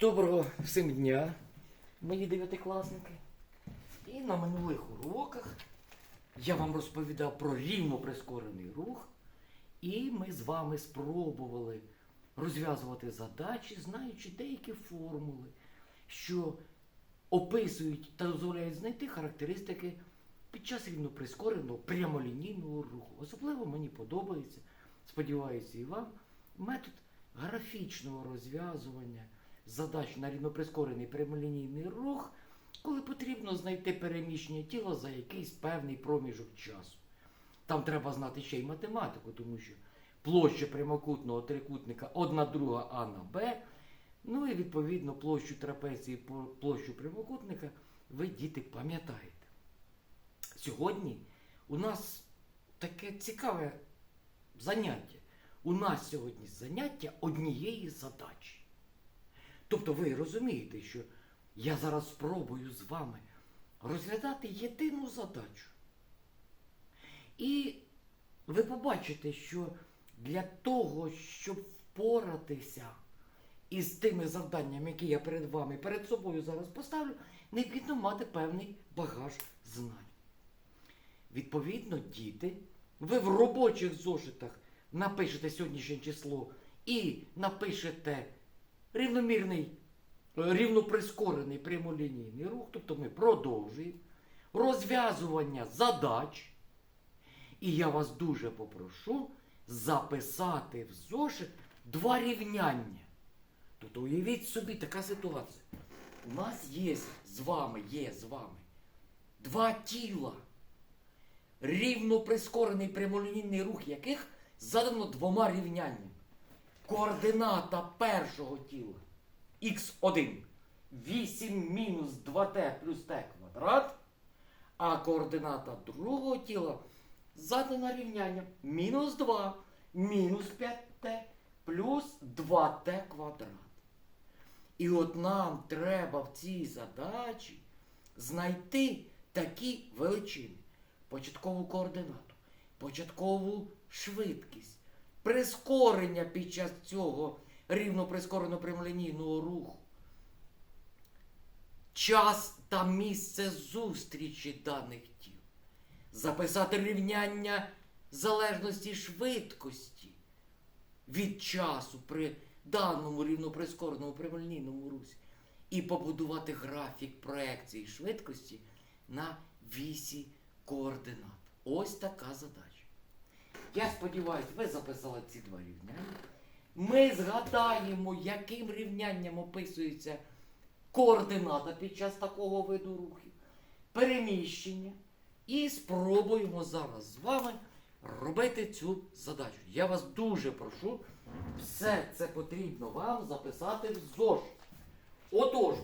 Доброго всім дня, мої дев'ятикласники. І на минулих уроках я вам розповідав про рівно прискорений рух, і ми з вами спробували розв'язувати задачі, знаючи деякі формули, що описують та дозволяють знайти характеристики під час рівноприскореного прямолінійного руху. Особливо мені подобається, сподіваюся, і вам, метод графічного розв'язування задач на рівноприскорений прямолінійний рух, коли потрібно знайти переміщення тіла за якийсь певний проміжок часу. Там треба знати ще й математику, тому що площа прямокутного трикутника 1 друга А на Б, ну і відповідно площу трапеції, площу прямокутника ви, діти, пам'ятаєте. Сьогодні у нас таке цікаве заняття. У нас сьогодні заняття однієї задачі. Тобто ви розумієте, що я зараз спробую з вами розглядати єдину задачу. І ви побачите, що для того, щоб впоратися із тими завданнями, які я перед вами перед собою зараз поставлю, необхідно мати певний багаж знань. Відповідно, діти, ви в робочих зошитах напишете сьогоднішнє число і напишете рівномірний, е, рівноприскорений прямолінійний рух, тобто ми продовжуємо розв'язування задач. І я вас дуже попрошу записати в зошит два рівняння. Тобто уявіть собі така ситуація. У нас є з вами, є з вами два тіла, рівно прискорений прямолінійний рух яких задано двома рівняннями. Координата першого тіла х1 8 мінус 2t плюс t квадрат, а координата другого тіла задана рівнянням мінус 2 мінус 5t плюс 2t квадрат. І от нам треба в цій задачі знайти такі величини. Початкову координату, початкову швидкість, прискорення під час цього рівно прискорено прямолінійного руху, час та місце зустрічі даних тіл, записати рівняння залежності швидкості від часу при даному рівноприскореному прямолінійному русі і побудувати графік проекції швидкості на вісі координат. Ось така задача. Я сподіваюся, ви записали ці два рівняння. Ми згадаємо, яким рівнянням описується координата під час такого виду рухів, переміщення. І спробуємо зараз з вами робити цю задачу. Я вас дуже прошу, все це потрібно вам записати в ЗОЖ. Отож,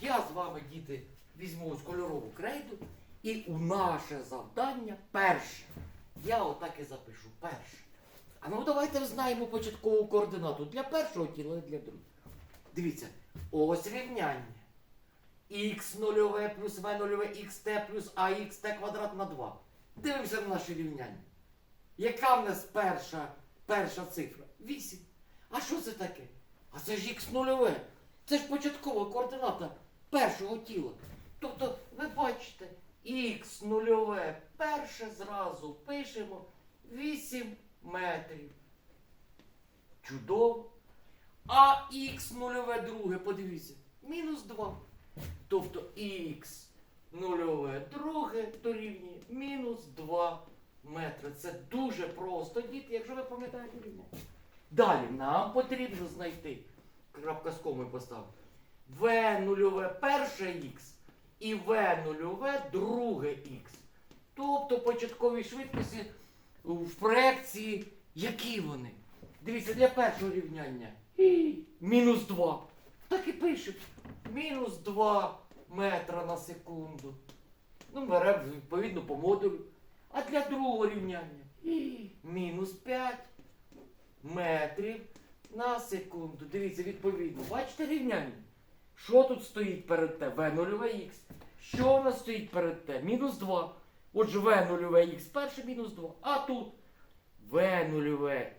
я з вами, діти, візьму ось кольорову крейду, і у наше завдання перше. Я отак і запишу перше. А ну давайте знаємо початкову координату для першого тіла і для другого. Дивіться, ось рівняння. х нульове плюс в нульове xt плюс axt квадрат на 2. Дивимося на наше рівняння. Яка в нас перша, перша цифра? 8. А що це таке? А це ж х нульове. Це ж початкова координата першого тіла. Тобто, ви бачите, х нульове перше зразу пишемо 8 метрів. Чудово. А х нульове друге, подивіться, мінус 2. Тобто х нульове друге дорівнює мінус 2 метри. Це дуже просто, діти, якщо ви пам'ятаєте рівняння. Далі нам потрібно знайти, крапка з комою поставив, v нульове перше х і v нульове друге х. Тобто початкові швидкості в проекції, які вони? Дивіться, для першого рівняння мінус 2. Так і пишуть. Мінус 2 метра на секунду. Ну, беремо відповідно по модулю. А для другого рівняння мінус 5 метрів на секунду. Дивіться, відповідно. Бачите рівняння? Що тут стоїть перед Т? В нульове х. Що у нас стоїть перед Т? Мінус 2. Отже, В нульове х перше мінус 2. А тут В нульове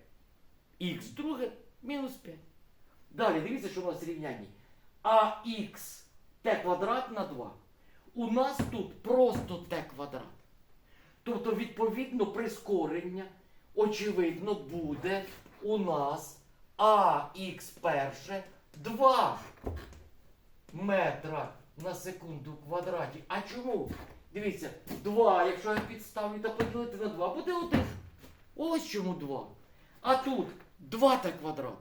х друге мінус 5. Далі, дивіться, що у нас в рівнянні. ax t квадрат на 2. У нас тут просто t квадрат. Тобто, відповідно, прискорення, очевидно, буде у нас ax перше 2 метра на секунду в квадраті. А чому? Дивіться, 2, якщо я підставлю та поділити на 2, буде 1. Ось чому 2. А тут 2 та квадрат.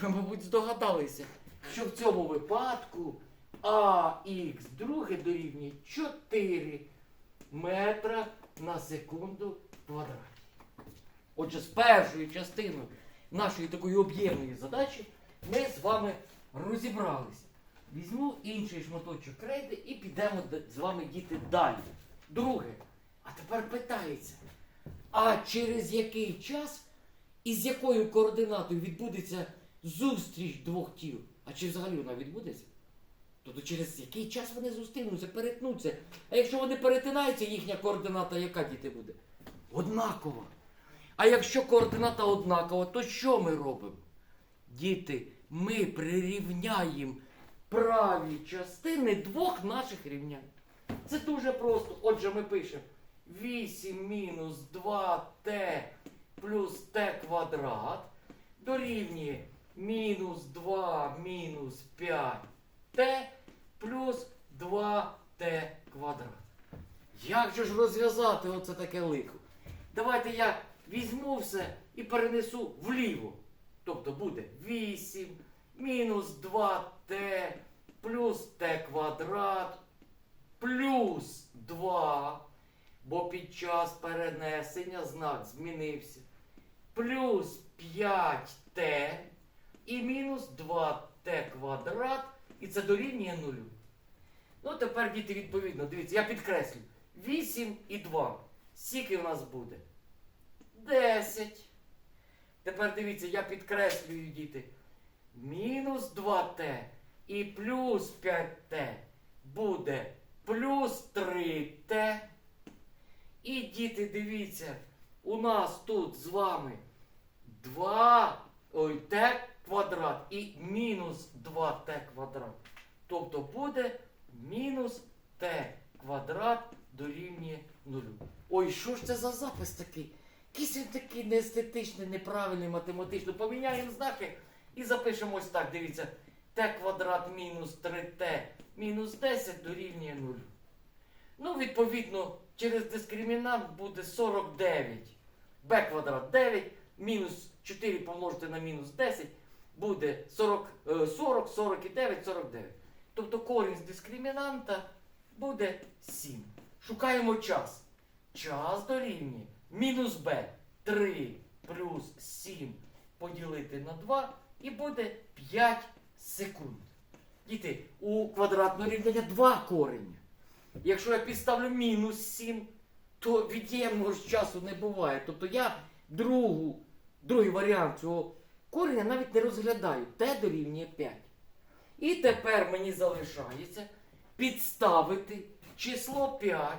Ви, мабуть, здогадалися, що в цьому випадку АХ друге дорівнює 4 метра на секунду квадраті. Отже, з першою частиною нашої такої об'ємної задачі ми з вами розібралися. Візьму інший шматочок крейди і підемо з вами діти далі. Друге, а тепер питається, а через який час і з якою координатою відбудеться зустріч двох тіл? А чи взагалі вона відбудеться? Тобто через який час вони зустрінуться, перетнуться. А якщо вони перетинаються, їхня координата яка діти буде? Однакова. А якщо координата однакова, то що ми робимо? Діти, ми прирівняємо праві частини двох наших рівнянь. Це дуже просто. Отже, ми пишемо 8 мінус 2t плюс t квадрат дорівнює мінус 2 мінус 5t плюс 2t квадрат. Як же ж розв'язати оце таке лихо? Давайте я візьму все і перенесу вліво. Тобто буде 8 мінус 2t плюс t квадрат плюс 2, бо під час перенесення знак змінився. Плюс 5t і мінус 2t квадрат, і це дорівнює нулю. Ну, тепер діти відповідно, дивіться, я підкреслю. 8 і 2. Скільки у нас буде? 10. Тепер дивіться, я підкреслюю, діти. Мінус 2t і плюс 5t буде плюс 3t. І діти, дивіться, у нас тут з вами 2 ой, t квадрат і мінус 2t квадрат. Тобто буде мінус t квадрат дорівнює нулю. Ой, що ж це за запис такий? Якийсь він такий неестетичний, неправильний, математично. Поміняємо знаки і запишемо ось так. Дивіться, t квадрат мінус 3t мінус 10 дорівнює нулю. Ну, відповідно, через дискримінант буде 49. b квадрат 9, мінус 4 помножити на мінус 10 буде 40, е, 40, 49, 49. Тобто корінь з дискримінанта буде 7. Шукаємо час. Час дорівнює мінус b 3 плюс 7 поділити на 2 і буде 5 секунд. Діти, у квадратного рівняння 2 корення. Якщо я підставлю мінус 7, то від'ємного ж часу не буває. Тобто я другу, другий варіант цього кореня навіть не розглядаю. Т дорівнює 5. І тепер мені залишається підставити число 5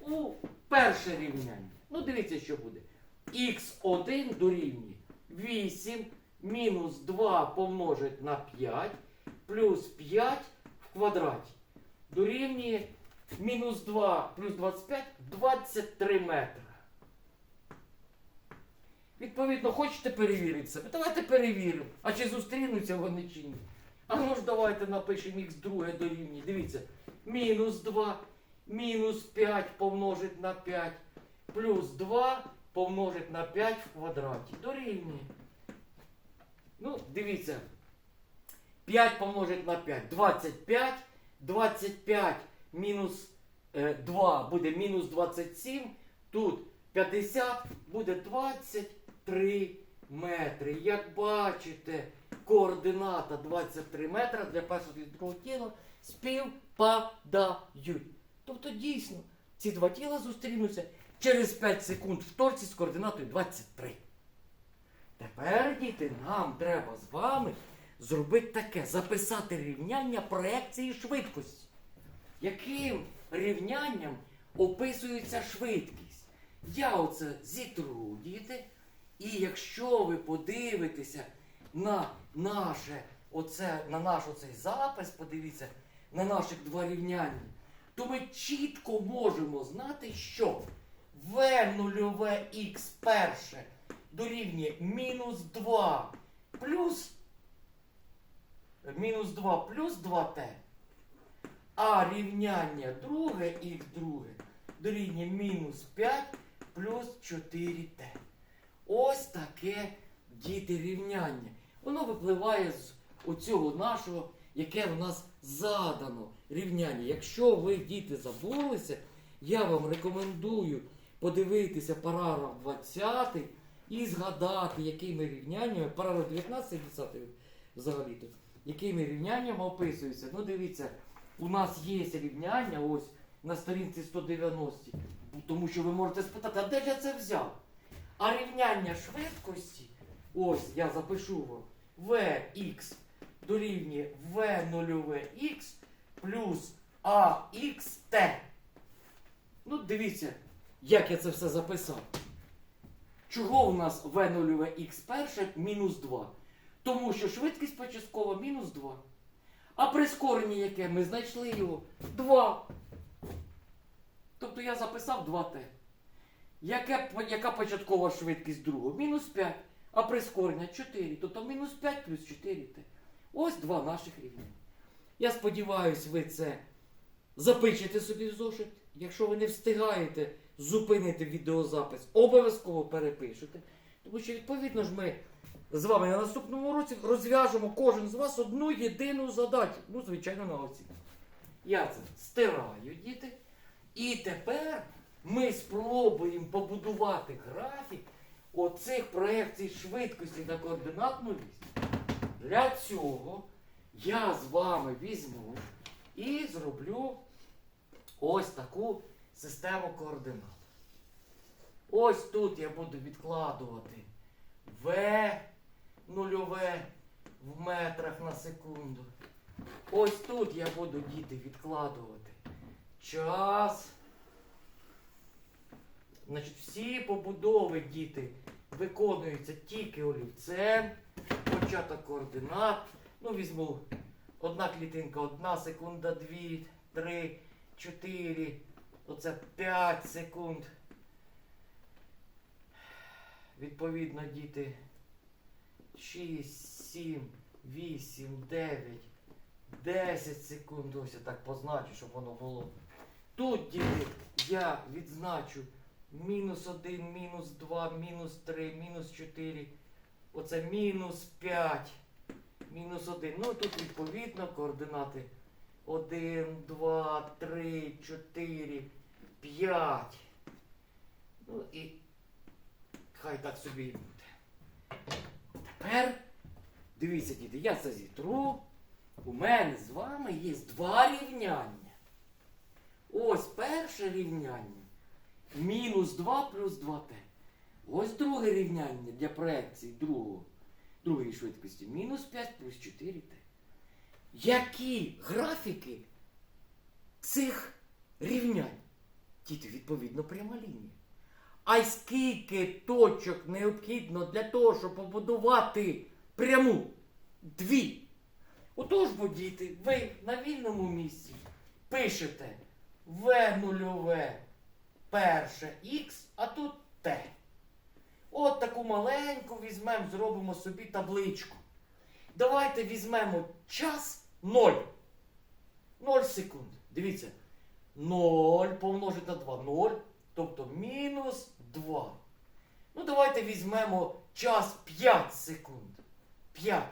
у перше рівняння. Ну, дивіться, що буде. Х1 дорівнює 8 мінус 2 помножить на 5 плюс 5 в квадраті. Дорівнює мінус 2 плюс 25 23 метри. Відповідно, хочете перевірити себе? Давайте перевіримо. А чи зустрінуться вони чи ні? А ну ж давайте напишемо х друге дорівнює. Дивіться. Мінус 2, мінус 5 помножить на 5, плюс 2 помножить на 5 в квадраті. Дорівнює. Ну, дивіться. 5 помножить на 5. 25. 25 мінус е, 2 буде мінус 27. Тут 50 буде 23 метри. Як бачите, координата 23 метра для першого і другого тіла співпадають. Тобто дійсно ці два тіла зустрінуться через 5 секунд в торці з координатою 23. Тепер, діти, нам треба з вами зробити таке, записати рівняння проекції швидкості. Яким рівнянням описується швидкість? Я оце зітру, діти, і якщо ви подивитеся на наше оце, на наш оцей запис, подивіться, на наших два рівняння, то ми чітко можемо знати, що v нульове х перше дорівнює мінус 2 плюс мінус 2 плюс 2t, а рівняння друге х друге дорівнює мінус 5 плюс 4t. Ось таке діти рівняння. Воно випливає з оцього нашого, яке в нас задано рівняння. Якщо ви, діти, забулися, я вам рекомендую подивитися параграф 20 і згадати, якими рівняннями, параграф 19 10 взагалі-то, якими рівняннями описується. Ну, дивіться, у нас є рівняння ось на сторінці 190, тому що ви можете спитати, а де я це взяв? А рівняння швидкості, ось я запишу вам, Vx дорівнює v нульове x плюс axt. Ну, дивіться, як я це все записав. Чого у нас v нульове x перше мінус 2? Тому що швидкість початкова мінус 2. А прискорення яке? Ми знайшли його 2. Тобто я записав 2t. Яке, яка початкова швидкість другого? Мінус 5. А прискорення 4. Тобто мінус 5 плюс 4t. Ось два наших рівня. Я сподіваюся, ви це запишете собі в зошит. Якщо ви не встигаєте зупинити відеозапис, обов'язково перепишете. Тому що, відповідно ж, ми з вами на наступному році розв'яжемо кожен з вас одну єдину задачу. Ну, звичайно, на оці. Я це стираю, діти. І тепер ми спробуємо побудувати графік оцих проекцій швидкості на координатну вісь. Для цього я з вами візьму і зроблю ось таку систему координат. Ось тут я буду відкладувати V нульове в метрах на секунду. Ось тут я буду діти відкладувати час. Значить, всі побудови діти виконуються тільки олівцем. Початок координат. Ну, візьму одна клітинка, одна секунда, дві, три, чотири. Оце 5 секунд. Відповідно, діти 6, 7, 8, 9, 10 секунд. Ось я так позначу, щоб воно було. Тут, діти, я відзначу мінус 1, мінус 2, мінус 3, мінус 4. Оце мінус 5, мінус 1. Ну тут відповідно координати 1, 2, 3, 4, 5. Ну і хай так собі і буде. Тепер, дивіться, діти, я це зітру. У мене з вами є два рівняння. Ось перше рівняння. Мінус 2 плюс 2t. Ось друге рівняння для проекції другого, другої швидкості. Мінус 5 плюс 4t. Які графіки цих рівнянь? Діти, відповідно, пряма лінія. А й скільки точок необхідно для того, щоб побудувати пряму? Дві. Отож, бо діти, ви на вільному місці пишете В нульове перше Х, а тут Т. От таку маленьку візьмемо, зробимо собі табличку. Давайте візьмемо час 0. 0 секунд. Дивіться. 0 помножити на 2. 0. Тобто мінус 2. Ну, давайте візьмемо час 5 секунд. 5.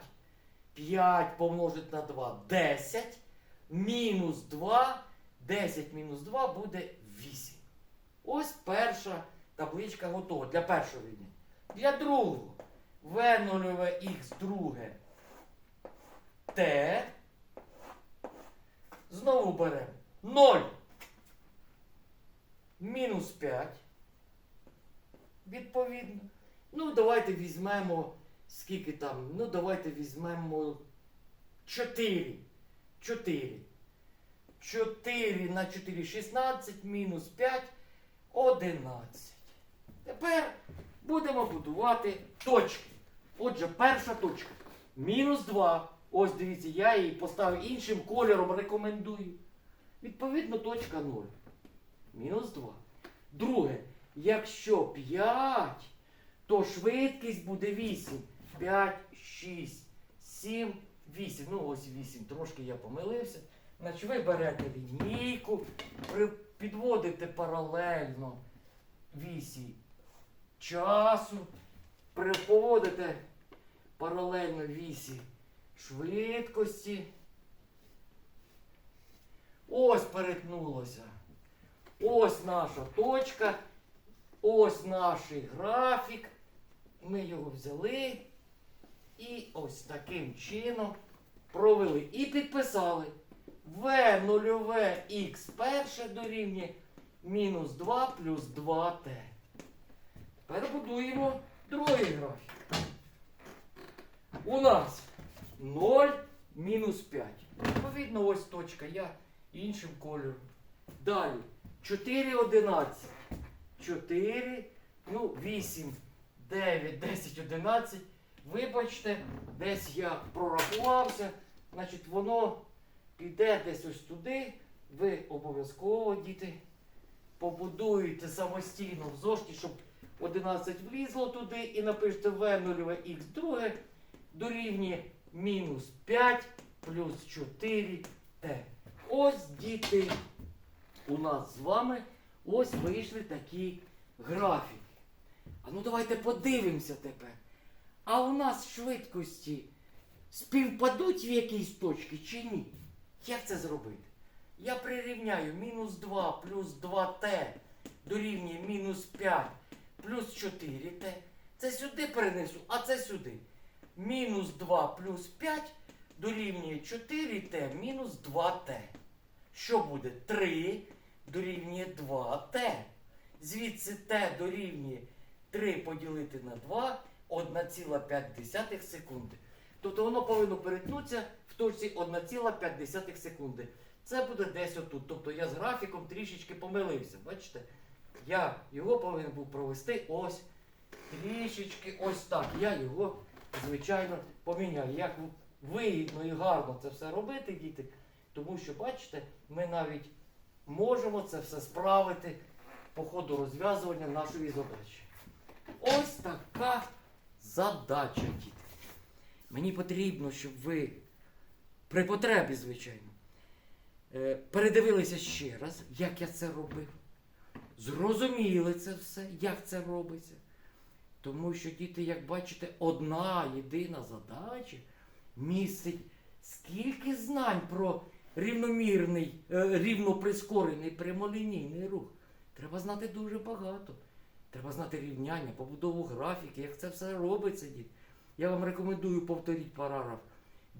5 помножити на 2 10. Мінус 2. 10 мінус 2 буде 8. Ось перша табличка готова для першого рівня. Для другого. В нульове х друге Т. Знову беремо 0. Мінус 5. Відповідно. Ну, давайте візьмемо. Скільки там? Ну, давайте візьмемо 4. 4. 4 на 4 16 мінус 5 11. Тепер будемо будувати точки. Отже, перша точка. Мінус 2 Ось дивіться, я її поставив іншим кольором, рекомендую. Відповідно, точка 0. Мінус 2. Друге, якщо 5, то швидкість буде 8. 5, 6, 7, 8. Ну ось 8. Трошки я помилився. Значить, ви берете лінійку, підводите паралельно вісі часу, поводите паралельно вісі швидкості. Ось перетнулося. Ось наша точка. Ось наш графік. Ми його взяли і ось таким чином провели. І підписали. В нульове х перше дорівнює мінус 2 плюс 2t. Тепер будуємо другий графік. У нас 0 мінус 5. Відповідно, ось точка Я іншим кольором. Далі 4, 11. 4, ну, 8, 9, 10, 11. Вибачте, десь я прорахувався. Значить, воно піде десь ось туди. Ви обов'язково, діти, побудуєте самостійно в зошті, щоб 11 влізло туди і напишете В 0 х друге дорівнює мінус 5 плюс 4 t. Ось діти, у нас з вами ось вийшли такі графіки. А ну давайте подивимося тепер. А у нас швидкості співпадуть в якійсь точці чи ні? Як це зробити? Я прирівняю мінус 2 плюс 2t дорівнює мінус 5 плюс 4t. Це сюди перенесу, а це сюди. Мінус 2 плюс 5 дорівнює 4t мінус 2t. Що буде? 3 дорівнює 2t. Звідси t дорівнює 3 поділити на 2 1,5 секунди. Тобто воно повинно перетнутися в точці 1,5 секунди. Це буде десь отут. Тобто я з графіком трішечки помилився. Бачите? Я його повинен був провести ось трішечки ось так. Я його, звичайно, поміняю. Як вигідно і гарно це все робити, діти. Тому що, бачите, ми навіть можемо це все справити по ходу розв'язування нашої задачі. Ось така задача, діти. Мені потрібно, щоб ви при потребі, звичайно, е, передивилися ще раз, як я це робив. Зрозуміли це все, як це робиться. Тому що, діти, як бачите, одна єдина задача містить скільки знань про рівномірний, е, рівноприскорений прямолінійний рух. Треба знати дуже багато. Треба знати рівняння, побудову графіки, як це все робиться, діти. Я вам рекомендую повторіть параграф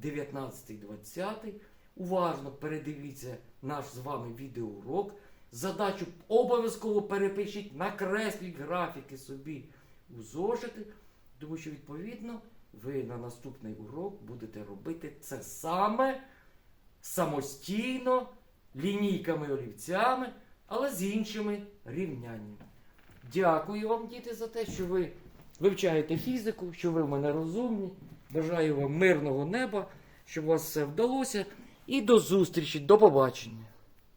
19-20. Уважно передивіться наш з вами відеоурок. Задачу обов'язково перепишіть, накресліть графіки собі у зошити, тому що, відповідно, ви на наступний урок будете робити це саме самостійно, лінійками олівцями, але з іншими рівняннями. Дякую вам, діти, за те, що ви вивчаєте фізику, що ви в мене розумні. Бажаю вам мирного неба, щоб у вас все вдалося. І до зустрічі, до побачення.